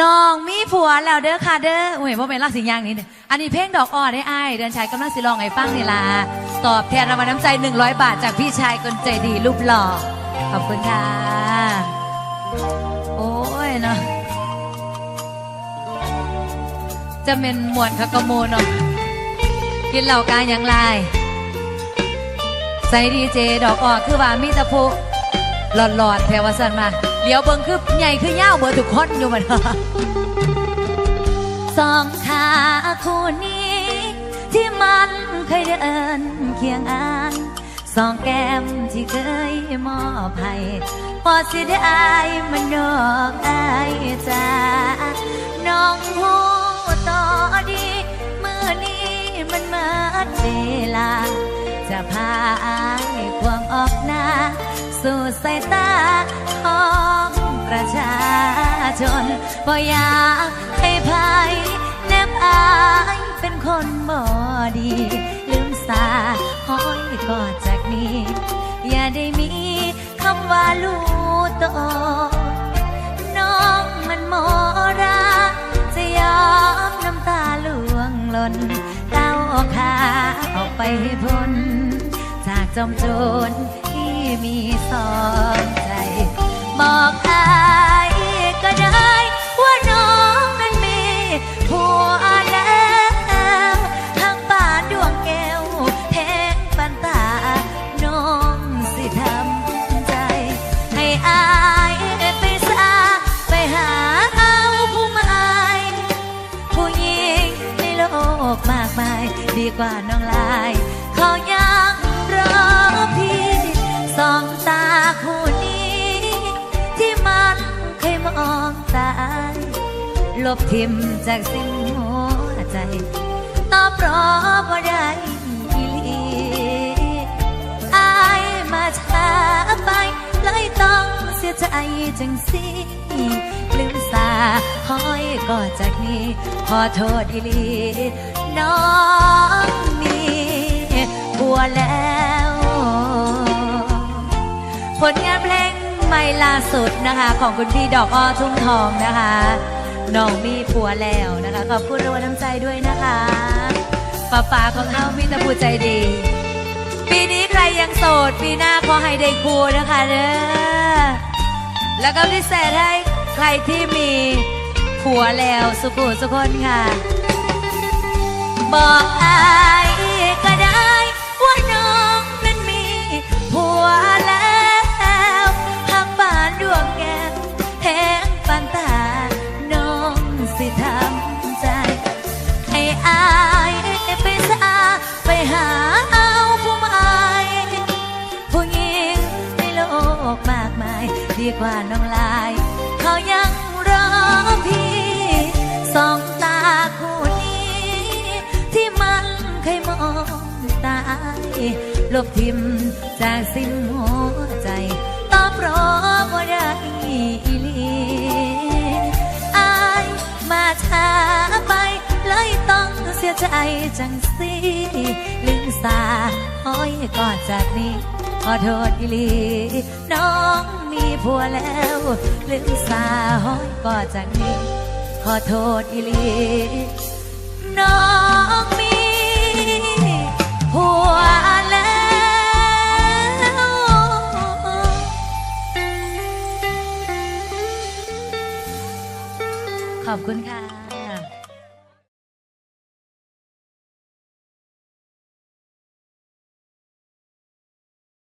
น้องมีผัวแล้วเด้อค่ะเด้ออุ้ยว่าเป็นรักสิงย่างนี้เด้ออันนี้เพลงดอกอ้อได้อ้ายเดินชายกำลังสิลองไอ้ฟังนี่ล่ะตอบแทนรางวัลน้ำใจ 100 บาทจากพี่ชายคนใจดีรูปหล่อขอบคุณค่ะ โอ้ยเนาะจะเป็นหมวดคากโมเนาะกินเหล่ากาอย่างไรใส่ดีเจดอกออคือว่ามีตะพูหลอดหลอดๆแถวสันมา เดี๋ยวเบิ่งคือใหญ่คือย่าวเบอร์ทุกคนอยู่มันสองขาคู่นี้ ที่มันเคยเดินเคียงอ่านสองแก้มที่เคยมอบให้พอสิได้มันนอกอายจ้าน้องหูต่อดีมือนี้มันเมาเวลา จะพาอายควงออกหน้า สู่สายตาของประชาชนบ่อยากให้ภายแนบอายเป็นคนบ่ดี ลืมสาห้อยกอดจากนี้ อย่าได้มีคำว่าลูกโตน้องมันโมราจะยอมน้ำตาหลวงหล่นก้าวขาออกไปให้พ้นจากจอมโจร มีสองใจ บอกอายก็ได้ ว่าน้องนั้นมีผัวแล้วทางป่านดวงแก้วแห้งปันตา น้องสิทำใจ ให้อายไปซาไปหาเอาผู้หมายผู้หญิงในโลกมากมาย ดีกว่าน้องลาย เขายังรอพี่ สองตาคู่นี้ ที่มันเคยมองตาย ลบทิมจากสิ้นหัวใจ ตอบรอบ่ได้อีลีอายมาช้าไป เลยต้องเสียใจจังสิลืมสาห้อยก็จากนี้ ขอโทษอีลีน้อง สุดนะคะ ของคุณพี่ดอกอ้อทุ่งทองนะคะน้องมีผัวแล้วนะคะ ขอบคุณรางวัลน้ำใจด้วยนะคะป้าป๋าของเรามีแต่ผู้ใจดี ปีนี้ใครยังโสด ปีหน้าขอให้ได้คู่นะคะเด้อแล้วก็พิเศษให้ใครที่มีผัวแล้วสุขุสุคนค่ะ บอกอาย กว่าน้องลาย เขายังรอพี่สองตาคู่นี้ ที่มันเคยมองตายลบทิมจากสิ้นหัวใจตอบรอบ่ได้อีลีอายมาช้าไปเลยต้องเสียใจจังสิลืมสาห้อยก่อนจากนี้ ขอโทษอีลี น้องมีผัวแล้วลืมสาห้อยก่อจากนี้ ขอโทษอีลี น้องมีผัวแล้วขอบคุณค่ะ